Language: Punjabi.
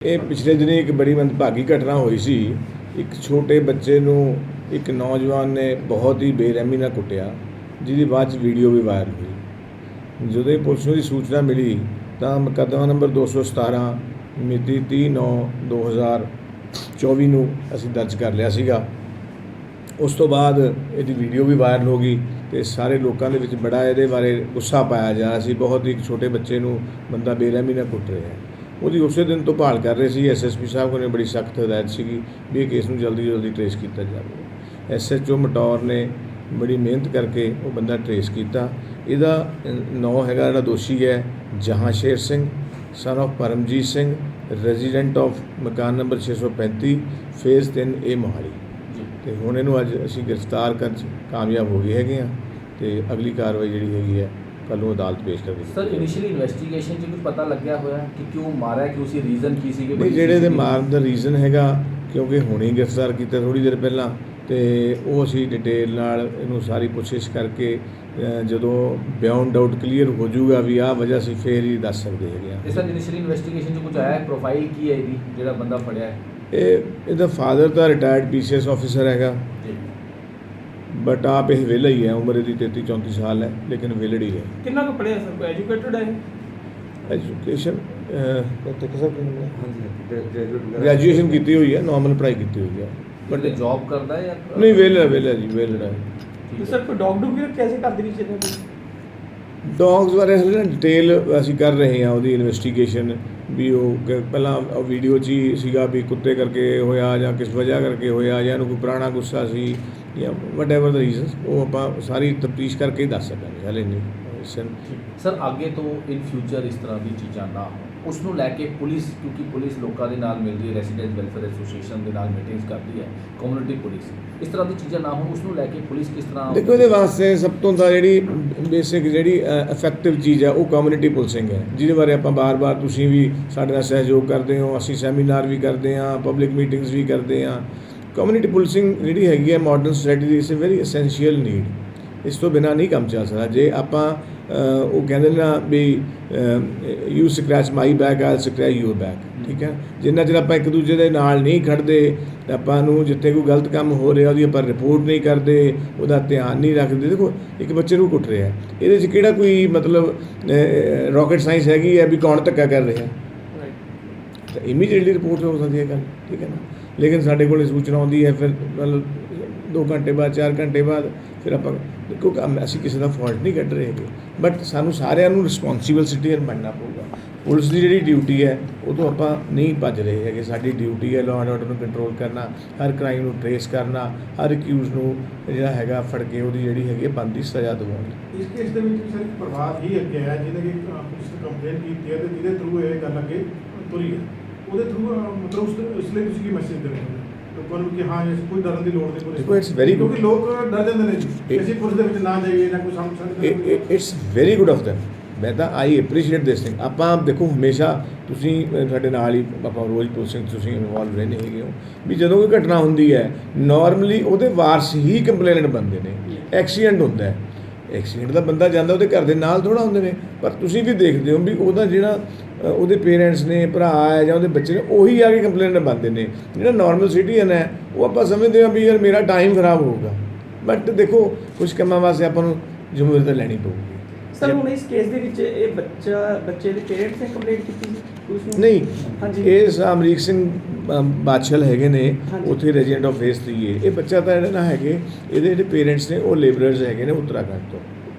ਇਹ ਪਿਛਲੇ ਦਿਨੀ ਇੱਕ ਬੜੀ ਮੰਦਭਾਗੀ ਘਟਨਾ ਹੋਈ ਸੀ। ਇੱਕ ਛੋਟੇ ਬੱਚੇ ਨੂੰ ਇੱਕ ਨੌਜਵਾਨ ਨੇ ਬਹੁਤ ਹੀ ਬੇਰਹਿਮੀ ਨਾਲ ਕੁੱਟਿਆ, ਜਿਹਦੀ ਬਾਅਦ ਚ ਵੀਡੀਓ ਵੀ ਵਾਇਰਲ ਹੋਈ। ਜਦੋਂ ਇਹ ਪੁਲਿਸ ਨੂੰ ਦੀ ਸੂਚਨਾ ਮਿਲੀ, ਤਾਂ ਮੁਕੱਦਮਾ ਨੰਬਰ 217 ਮਿਤੀ 30/9/2024 ਨੂੰ ਅਸੀਂ ਦਰਜ ਕਰ ਲਿਆ ਸੀਗਾ। ਉਸ ਤੋਂ ਬਾਅਦ ਇਹਦੀ ਵੀਡੀਓ ਵੀ ਵਾਇਰਲ ਹੋ ਗਈ ਤੇ ਸਾਰੇ ਲੋਕਾਂ ਦੇ ਵਿੱਚ ਬੜਾ ਇਹਦੇ ਬਾਰੇ ਗੁੱਸਾ ਪਾਇਆ ਜਾ ਰਿਹਾ ਸੀ। ਬਹੁਤ ਹੀ ਛੋਟੇ ਬੱਚੇ ਨੂੰ ਬੰਦਾ ਬੇਰਹਿਮੀ ਨਾਲ ਕੁੱਟ ਰਿਹਾ ਹੈ। ਉਹਦੀ ਉਸੇ ਦਿਨ ਤੋਂ ਭਾਲ ਕਰ ਰਹੇ ਸੀ ਐਸਐਸਪੀ ਸਾਹਿਬ ਕੋਲ ਨੇ ਬੜੀ ਸਖਤ ਹਦਾਇਤ ਸੀਗੀ ਵੀ ਇਹ ਕੇਸ ਨੂੰ ਜਲਦੀ ਜਲਦੀ ਟ੍ਰੇਸ ਕੀਤਾ ਜਾਵੇ। ਐਸਐਚਓ ਮਟੌਰ ਨੇ ਬੜੀ ਮਿਹਨਤ ਕਰਕੇ ਉਹ ਬੰਦਾ ਟ੍ਰੇਸ ਕੀਤਾ। ਇਹਦਾ ਨਾਂ ਹੈਗਾ ਜਿਹੜਾ ਦੋਸ਼ੀ ਹੈ Jahansher Singh son of Paramjit Singh resident of ਮਕਾਨ ਨੰਬਰ 635 ਫੇਜ਼ 3 ਏ ਮੋਹਾਲੀ। ਤੇ ਹੁਣ ਇਹਨੂੰ ਅੱਜ ਅਸੀਂ ਗ੍ਰਿਫਤਾਰ ਕਰਨ 'ਚ ਕਾਮਯਾਬ ਹੋ ਗਏ ਹੈਗੇ ਆ ਤੇ ਅਗਲੀ ਕਾਰਵਾਈ ਜਿਹੜੀ ਹੈਗੀ ਹੈ ਕੱਲ੍ਹ ਨੂੰ ਅਦਾਲਤ ਪੇਸ਼ ਕਰ ਦਿੱਤੀ ਸਰ ਇਨੀਸ਼ੀਅਲੀ ਇਨਵੈਸਟੀਗੇਸ਼ਨ 'ਚ ਕੁਝ ਪਤਾ ਲੱਗਿਆ ਹੋਇਆ ਕਿ ਕਿਉਂ ਮਾਰਿਆ ਕਿ ਉਸੇ ਰੀਜ਼ਨ ਕੀ ਸੀ ਕਿ ਨਹੀਂ ਜਿਹੜੇ ਦੇ ਮਾਰਨ ਦਾ ਰੀਜ਼ਨ ਹੈਗਾ ਕਿਉਂਕਿ ਹੁਣੇ ਹੀ ਗ੍ਰਿਫਤਾਰ ਕੀਤਾ ਥੋੜੀ ਦੇਰ ਪਹਿਲਾਂ ਤੇ ਉਹ ਅਸੀਂ ਡਿਟੇਲ ਨਾਲ ਇਹਨੂੰ ਸਾਰੀ ਪੁੱਛਿਸ਼ ਕਰਕੇ ਅ, ਜਦੋਂ ਬਿਯੋਂਡ ਡਾਊਟ ਕਲੀਅਰ ਹੋ ਜਾਊਗਾ ਵੀ ਆਹ ਵਜ੍ਹਾ ਸੀ ਫੇਰ ਹੀ ਦੱਸ ਸਕਦੇ ਹੈਗੇ ਆ। ਇਹ ਸਰ ਇਨੀਸ਼ੀਅਲੀ ਇਨਵੈਸਟੀਗੇਸ਼ਨ 'ਚ ਕੁਝ ਆਇਆ ਹੈ? ਪ੍ਰੋਫਾਈਲ ਕੀ ਹੈ ਇਹਦੀ ਜਿਹੜਾ ਬੰਦਾ ਫੜਿਆ ਹੈ? ਇਹ ਇਹਦਾ ਫਾਦਰ ਤਾਂ ਰਿਟਾਇਰਡ ਪੀਸੀਐਸ ਆਫੀਸਰ ਹੈਗਾ। ਬਟ ਆਪ ਇਹ ਵਿਹਲਾ ਹੀ ਹੈ ਉਮਰ ਇਹਦੀ 33 34 ਸਾਲ ਹੈ ਲੇਕਿਨ ਵਿਹਲੜ ਹੀ ਹੈ ਕਿੰਨਾ ਕੁ ਪੜਿਆ ਸਰ ਐਜੂਕੇਟਡ ਹੈ ਐਜੂਕੇਸ਼ਨ ਕਿਤੇ ਕਿਸੇ ਹਾਂਜੀ ਗ੍ਰੈਜੂਏਸ਼ਨ ਕੀਤੀ ਹੋਈ ਹੈ ਨਾਰਮਲ ਪੜ੍ਹਾਈ ਕੀਤੀ ਹੋਈ ਹੈ ਬਟ ਜੌਬ ਕਰਦਾ ਹੈ ਜਾਂ ਨਹੀਂ ਵਿਹਲਾ ਵਿਹਲਾ ਜੀ ਵਿਹਲੜ ਸਰ ਕੋਈ ਡੌਗ ਡੂਗ ਵੀ ਰੱਖਿਆ ਸੀ ਘਰ ਦੇ ਵਿੱਚ ਇਹਨਾਂ ਦੇ ਡੌਗਸ ਬਾਰੇ ਹਲੇ ਨਾ ਡਿਟੇਲ ਅਸੀਂ ਕਰ ਰਹੇ ਹਾਂ ਉਹਦੀ ਇਨਵੈਸਟੀਗੇਸ਼ਨ ਵੀ ਉਹ ਪਹਿਲਾਂ ਵੀਡੀਓ 'ਚ ਹੀ ਸੀਗਾ ਵੀ ਕੁੱਤੇ ਕਰਕੇ ਹੋਇਆ ਜਾਂ ਕਿਸ ਵਜ੍ਹਾ ਕਰਕੇ ਹੋਇਆ ਜਾਂ ਇਹਨੂੰ ਕੋਈ ਪੁਰਾਣਾ ਗੁੱਸਾ ਸੀ ਜਾਂ ਵਟਐਵਰ ਦਾ ਰੀਜ਼ਨ ਉਹ ਆਪਾਂ ਸਾਰੀ ਤਫਤੀਸ਼ ਕਰਕੇ ਹੀ ਦੱਸ ਸਕਾਂਗੇ, ਹਲੇ ਨਹੀਂ। ਸਰ ਅੱਗੇ ਤੋਂ ਇਨ ਫਿਊਚਰ ਇਸ ਤਰ੍ਹਾਂ ਦੀ ਚੀਜ਼ਾਂ ਨਾ ਹੋਣ। ਉਸ ਨੂੰ ਲੈ ਕੇ ਪੁਲਿਸ, ਕਿਉਂਕਿ ਪੁਲਿਸ ਲੋਕਾਂ ਦੇ ਨਾਲ ਮਿਲਦੀ ਹੈ ਰੈਜ਼ੀਡੈਂਟ ਵੈਲਫੇਅਰ ਐਸੋਸੀਏਸ਼ਨ ਦੇ ਨਾਲ ਮੀਟਿੰਗਸ ਕਰਦੀ ਹੈ ਕਮਿਊਨਿਟੀ ਪੁਲਿਸ। ਇਸ ਤਰ੍ਹਾਂ ਦੀ ਚੀਜ਼ਾਂ ਨਾ ਹੋਣ ਉਸ ਨੂੰ ਲੈ ਕੇ ਪੁਲਿਸ ਕਿਸ ਤਰ੍ਹਾਂ ਦੇਖੋ ਇਹਦੇ ਵਾਸਤੇ ਸਭ ਤੋਂ ਤਾਂ ਜਿਹੜੀ ਬੇਸਿਕ ਜਿਹੜੀ ਇਫੈਕਟਿਵ ਚੀਜ਼ ਹੈ, ਉਹ ਕਮਿਊਨਿਟੀ ਪੁਲਿਸਿੰਗ ਹੈ। ਜਿਹਦੇ ਬਾਰੇ ਆਪਾਂ ਬਾਰ-ਬਾਰ ਤੁਸੀਂ ਵੀ ਸਾਡੇ ਨਾਲ ਸਹਿਯੋਗ ਕਰਦੇ ਹੋ, ਅਸੀਂ ਸੈਮੀਨਾਰ ਵੀ ਕਰਦੇ ਹਾਂ ਪਬਲਿਕ ਮੀਟਿੰਗਸ ਵੀ ਕਰਦੇ ਹਾਂ। ਕਮਿਊਨਿਟੀ ਪੁਲਿਸਿੰਗ ਜਿਹੜੀ ਹੈਗੀ ਹੈ ਮਾਡਰਨ ਸੋਸਾਇਟੀ ਦੀ ਵੈਰੀ ਐਸੈਂਸ਼ੀਅਲ ਨੀਡ ਇਸ ਤੋਂ ਬਿਨਾ ਨਹੀਂ ਕੰਮ ਚੱਲ ਸਕਦਾ। ਜੇ ਆਪਾਂ ਉਹ ਕਹਿੰਦੇ ਨੇ ਵੀ you scratch my back I'll scratch your back ਠੀਕ ਹੈ? ਜਿੰਨਾ ਚਿਰ ਆਪਾਂ ਇੱਕ ਦੂਜੇ ਦੇ ਨਾਲ ਨਹੀਂ ਖੜਦੇ ਆਪਾਂ ਨੂੰ ਜਿੱਥੇ ਕੋਈ ਗਲਤ ਕੰਮ ਹੋ ਰਿਹਾ ਉਹਦੀ ਆਪਾਂ ਰਿਪੋਰਟ ਨਹੀਂ ਕਰਦੇ ਉਹਦਾ ਧਿਆਨ ਨਹੀਂ ਰੱਖਦੇ। ਦੇਖੋ ਇੱਕ ਬੱਚੇ ਨੂੰ ਕੁੱਟ ਰਿਹਾ ਇਹਦੇ 'ਚ ਕਿਹੜਾ ਕੋਈ ਮਤਲਬ ਰਾਕਟ ਸਾਇੰਸ ਹੈਗੀ ਹੈ ਵੀ ਕੌਣ ਧੱਕਾ ਕਰ ਰਿਹਾ ਤਾਂ ਇਮੀਡੀਏਟਲੀ ਰਿਪੋਰਟ ਹੋ ਸਕਦੀ ਹੈ ਗੱਲ ਠੀਕ ਹੈ ਨਾ? ਲੇਕਿਨ ਸਾਡੇ ਕੋਲ ਸੂਚਨਾ ਆਉਂਦੀ ਹੈ ਫਿਰ ਮਤਲਬ 2 ਘੰਟੇ ਬਾਅਦ 4 ਘੰਟੇ ਬਾਅਦ, ਫਿਰ ਆਪਾਂ ਦੇਖੋ ਕੰਮ, ਅਸੀਂ ਕਿਸੇ ਦਾ ਫਾਲਟ ਨਹੀਂ ਕੱਢ ਰਹੇ ਹੈਗੇ। ਬਟ ਸਾਨੂੰ ਸਾਰਿਆਂ ਨੂੰ ਰਿਸਪੌਂਸੀਬਲ ਸਿਟੀਜ਼ਨ ਬਣਨਾ ਪਊਗਾ। ਪੁਲਿਸ ਦੀ ਜਿਹੜੀ ਡਿਊਟੀ ਹੈ, ਉਹ ਤੋਂ ਆਪਾਂ ਨਹੀਂ ਭੱਜ ਰਹੇ ਹੈਗੇ। ਸਾਡੀ ਡਿਊਟੀ ਹੈ ਲਾਅ ਐਂਡ ਆਰਡਰ ਨੂੰ ਕੰਟਰੋਲ ਕਰਨਾ, ਹਰ ਕ੍ਰਾਈਮ ਨੂੰ ਟਰੇਸ ਕਰਨਾ, ਹਰ ਅਕਿਊਜ਼ ਨੂੰ ਜਿਹੜਾ ਹੈਗਾ ਫੜ ਕੇ ਉਹਦੀ ਜਿਹੜੀ ਹੈਗੀ ਹੈ ਬਣਦੀ ਸਜ਼ਾ ਦਿਵਾਉਣੀ। ਇਸ ਕੇਸ ਦੇ ਵਿੱਚ ਸਿਰਫ ਪ੍ਰਭਾਤ ਹੀ ਅੱਗੇ ਆਇਆ, ਜਿਹਨੇ ਕਿ ਪੁਲਿਸ ਕੰਪਲੇਂਟ ਕੀਤੀ ਹੈ ਤੇ ਜਿਹਦੇ ਥਰੂ ਇਹ ਗੱਲ ਅੱਗੇ ਤੁਰੀ ਹੈ। ਉਹਦੇ ਥਰੂ ਮਤਲਬ ਉਸ ਲਈ ਤੁਸੀਂ ਕੀ ਮੈਸੇਜ ਦੇਣਾ ਚਾਹੁੰਦੇ ਹੋ? ਲੋਕਾਂ ਨੂੰ ਕਿ ਹਾਂ ਇਸ ਕੋਈ ਡਰਨ ਦੀ ਲੋੜ ਨਹੀਂ ਪੁਲਿਸ ਦੇਖੋ, it's very good. ਕਿਉਂਕਿ ਲੋਕ ਡਰ ਜਾਂਦੇ ਨੇ ਜੀ। ਕਿ ਇਹ- ਅਸੀਂ ਪੁਲਿਸ ਦੇ ਵਿੱਚ ਨਾ ਜਾਈਏ ਨਾ ਕੋਈ ਸਮਝ ਸਕਦੇ it's very good of them ਮੈਂ ਤਾਂ ਆਈ ਐਪਰੀਸ਼ੀਏਟ ਦਿਸ ਥਿੰਗ ਆਪਾਂ ਦੇਖੋ ਹਮੇਸ਼ਾ ਤੁਸੀਂ ਅਹ, ਸਾਡੇ ਨਾਲ ਹੀ ਆਪਾਂ ਰੋਜ਼ ਪੁਲਿਸਿੰਗ ਤੁਸੀਂ ਇਨਵੋਲਵ ਰਹਿੰਦੇ ਹੈਗੇ ਹੋ। ਵੀ ਜਦੋਂ ਕੋਈ ਘਟਨਾ ਹੁੰਦੀ ਹੈ ਨਾਰਮਲੀ ਉਹਦੇ ਵਾਰਸ ਹੀ ਕੰਪਲੇਨੈਂਟ ਬਣਦੇ ਨੇ। ਐਕਸੀਡੈਂਟ ਹੁੰਦਾ ਹੈ। ਐਕਸੀਡੈਂਟ ਦਾ ਬੰਦਾ ਜਾਂਦਾ ਉਹਦੇ ਘਰ ਦੇ ਨਾਲ ਥੋੜਾ ਹੁੰਦੇ ਨੇ ਪਰ ਤੁਸੀਂ ਵੀ ਦੇਖਦੇ ਹੋ ਵੀ ਉਹਦਾ ਜਿਹੜਾ ਉਹਦੇ ਪੇਰੈਂਟਸ ਨੇ ਭਰਾ ਹੈ ਜਾਂ ਉਹਦੇ ਬੱਚੇ ਨੇ ਉਹੀ ਆ ਕੇ ਕੰਪਲੇਨਟ ਬਣਦੇ ਨੇ। ਜਿਹੜਾ ਨਾਰਮਲ ਸਿਟੀਜ਼ਨ ਹੈ ਉਹ ਆਪਾਂ ਸਮਝਦੇ ਹਾਂ ਵੀ ਯਾਰ ਮੇਰਾ ਟਾਈਮ ਖਰਾਬ ਹੋਊਗਾ। ਬਟ ਦੇਖੋ ਕੁਝ ਕੰਮਾਂ ਵਾਸਤੇ ਆਪਾਂ ਨੂੰ ਜ਼ਿੰਮੇਵਾਰੀ ਤਾਂ ਲੈਣੀ ਪਊਗੀ। ਸਰ ਹੁਣ ਇਸ ਕੇਸ ਦੇ ਵਿੱਚ ਇਹ ਬੱਚਾ ਬੱਚੇ ਦੇ ਪੇਰੈਂਟਸ ਨੇ ਕੰਪਲੇਂਟ ਕੀਤੀ ਸੀ? ਨਹੀਂ ਹਾਂਜੀ। ਇਹ ਅਮਰੀਕ ਸਿੰਘ ਬਾਦਸ਼ਾਹ ਹੈਗੇ ਨੇ। ਉੱਥੇ ਰੈਜ਼ੀਡੈਂਟ ਆਫ ਫੇਸ 3 ਇਹ ਬੱਚਾ ਤਾਂ ਜਿਹੜਾ ਨਾ ਹੈਗੇ ਇਹਦੇ ਜਿਹੜੇ ਪੇਰੈਂਟਸ ਨੇ ਉਹ ਲੇਬਰਰਸ ਹੈਗੇ ਨੇ ਉੱਤਰਾਖੰਡ ਤੋਂ